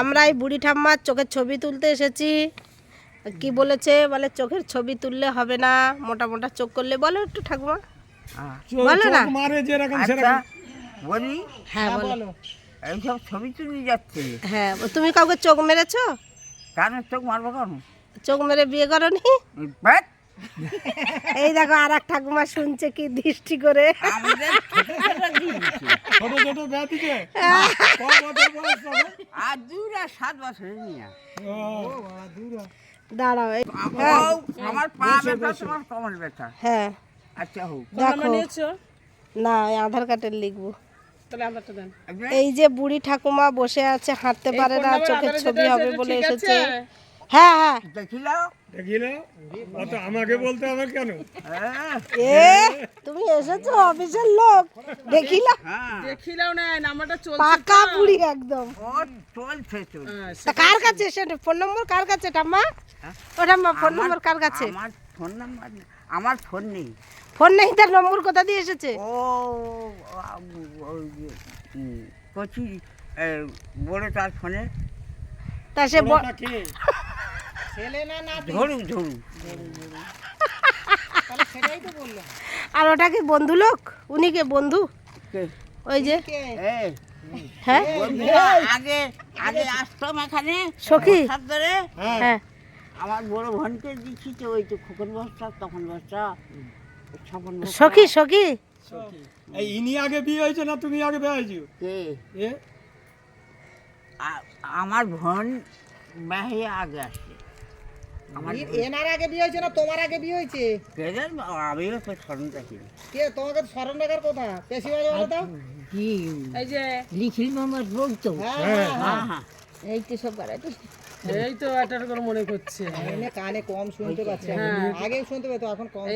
আমরা এই বুড়ি ঠাম্মার চোখের ছবি তুলতে এসেছি। কি বলেছে? বলে চোখের ছবি তুললে হবে না মোটা মোটা চোখ করলে। বলো একটু ঠাকুমা। বলো না। আচ্ছা বলি? হ্যাঁ বলো। এইসব ছবি তুলে যাচ্ছে। হ্যাঁ তুমি কাউকে চোখ মেরেছো? কেন চোখ মারবো কেন? চোখ মেরে বিয়ে করনি? বাট। এই দেখো আর এক ঠাকুমা শুনছে কি দৃষ্টি করে। ছোট ছোট হ্যাঁ। আর দূর আর সাত বছরের নিয়ে। দাঁড়াও এই- আমার পা ব্যথা তোমার কমর ব্যথা। হ্যাঁ। আচ্ছা হোক। দেখো। না আধার কার্ডের লিখব। এই যে বুড়ি ঠাকুমা বসে আছে হাঁটতে পারে না চোখের ছবি হবে বলে এসেছে? হ্যাঁ হ্যাঁ। দেখিল? দেখিলে? অত আমাকে বলতে হবে কেন? এ? তুমি এসেছ অফিসের লোক। দেখিলা? হ্যাঁ। দেখিলাও না নাম্বারটা চলছে পাকা বুড়ি একদম। ও চলছে চলছে। হ্যাঁ, কার কাছে সে ফোন নম্বর কার কাছে? ও ফোন আমার- নম্বর কার কাছে? আমার ফোন নাম্বার আমার ফোন নেই। ফোন নেই তার নম্বর কোথা দিয়ে এসেছে? ও ওই যে, হুম, কচি বড় তার ফোনে। তা সে ব- ওটা কে? ধরু ধরু আর ওটা কি বন্ধু লোক? উনি কে বন্ধু? ওই যে। হ্যাঁ? বন্ধুরা, আগে আগে আসতাম এখানে। সখী? ধরে হ্যাঁ। আমার বড় বোনকে দিচ্ছি তো ওই তো খোকন বস্তা তখন বস্তা। সখী সখী? এই ইনি আগে বিয়ে হয়েছে না তুমি আগে বিয়ে হয়েছো? কে? আমার বোন বাহিয়ে আগে আসছে আমার এনার আগে বিয়ে হয়েছে না তোমার আগে বিয়ে হয়েছে? আমিও তো স্মরণ রাখি কে তোমাকে স্মরণ রাখার কথা? পেশি বাজে বলো তো। কি? এই যে লিখিল মামার রোগ তো। হ্যাঁ হ্যাঁ হ্যাঁ এই তো সব বাড়াতে এই তো এটার করে মনে করছে। কানে কম শুনতে পাচ্ছে আগেও শুনতে পেতো এখন কম।